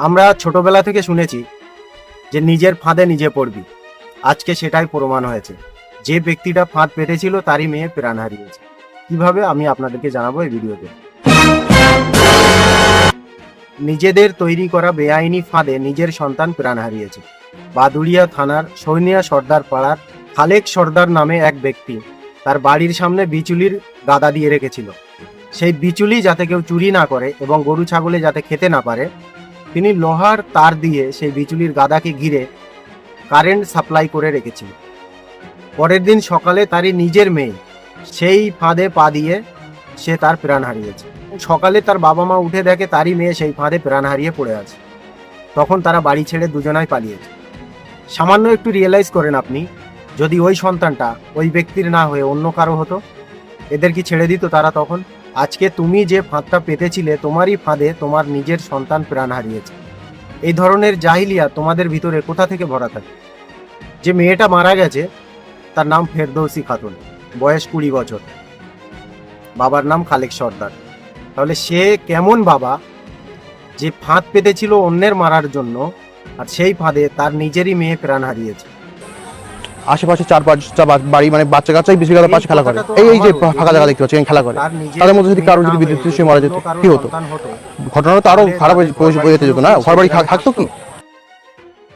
আমরা ছোটবেলা থেকে শুনেছি যে নিজের ফাঁদে নিজে পড়বি। আজকে সেটাই প্রমাণ হয়েছে। যে ব্যক্তিটা ফাঁদ পেতেছিল তারই মেয়ে প্রাণ হারিয়েছে। কীভাবে আমি আপনাদেরকে জানাব এই ভিডিওতে? নিজেদের তৈরি করা বেআইনি ফাঁদে নিজের সন্তান প্রাণ হারিয়েছে। বাদুড়িয়া থানার সৈনিয়া সর্দার পাড়ার খালেক সর্দার নামে এক ব্যক্তি তার বাড়ির সামনে বিচুলির গাদা দিয়ে রেখেছিল। সেই বিচুলি যাতে কেউ চুরি না করে এবং গরু ছাগলে যাতে খেতে না পারে তিনি লোহার তার দিয়ে সেই বিচুলির গাদাকে ঘিরে কারেন্ট সাপ্লাই করে রেখেছিল। পরের দিন সকালে তারই নিজের মেয়ে সেই ফাঁদে পা দিয়ে সে তার প্রাণ হারিয়েছে। সকালে তার বাবা মা উঠে দেখে তারই মেয়ে সেই ফাঁদে প্রাণ হারিয়ে পড়ে আছে। তখন তারা বাড়ি ছেড়ে দুজনাই পালিয়েছে। সামান্য একটু রিয়েলাইজ করেন আপনি, যদি ওই সন্তানটা ওই ব্যক্তির না হয়ে অন্য কারও হতো এদের কি ছেড়ে দিত তারা তখন? আজকে তুমি যে ফাঁদটা পেতেছিলে, তোমারই ফাঁদে তোমার নিজের সন্তান প্রাণ হারিয়েছে। এই ধরনের জাহিলিয়া তোমাদের ভিতরে কোথা থেকে ভরা থাকে? যে মেয়েটা মারা গেছে, তার নাম ফেরদৌসি খাতুন, বয়স কুড়ি বছর। বাবার নাম খালেক সর্দার। তাহলে সে কেমন বাবা? যে ফাঁদ পেতেছিল অন্যের মারার জন্য, আর সেই ফাঁদে তার নিজেরই মেয়ে প্রাণ হারিয়েছে। আশেপাশে চার পাঁচটা বাড়ি মানে বাচ্চা কাচ্চাই বেশি কথা পাশে খেলা করে। এই এই যে ফাঁকা জায়গা দেখতে পাচ্ছি খেলা করে। তাদের মধ্যে যদি কারও যদি বিদ্যুৎ সে মারা যেত কি হতো? ঘটনাটা তো আরও খারাপ হয়ে যেত না? ঘর বাড়ি থাকতো কি?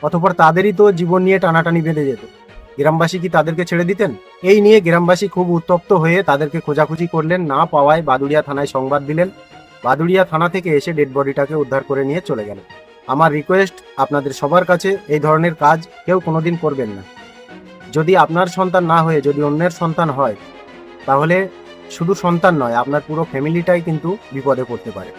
অতঃপর তাদেরই তো জীবন নিয়ে টানাটানি বেঁধে যেত। গ্রামবাসী কি তাদেরকে ছেড়ে দিতেন? এই নিয়ে গ্রামবাসী খুব উত্তপ্ত হয়ে তাদেরকে খোঁজাখুঁজি করলেন না পাওয়ায় বাদুড়িয়া থানায় সংবাদ দিলেন। বাদুড়িয়া থানা থেকে এসে ডেড বডিটাকে উদ্ধার করে নিয়ে চলে গেলেন। আমার রিকোয়েস্ট আপনাদের সবার কাছে এই ধরনের কাজ কেউ কোনোদিন করবেন না। যদি আপনার সন্তান না হয়ে যদি অন্যের সন্তান হয়, তাহলে শুধু সন্তান নয়, আপনার পুরো ফ্যামিলিটাই কিন্তু বিপদে পড়তে পারে।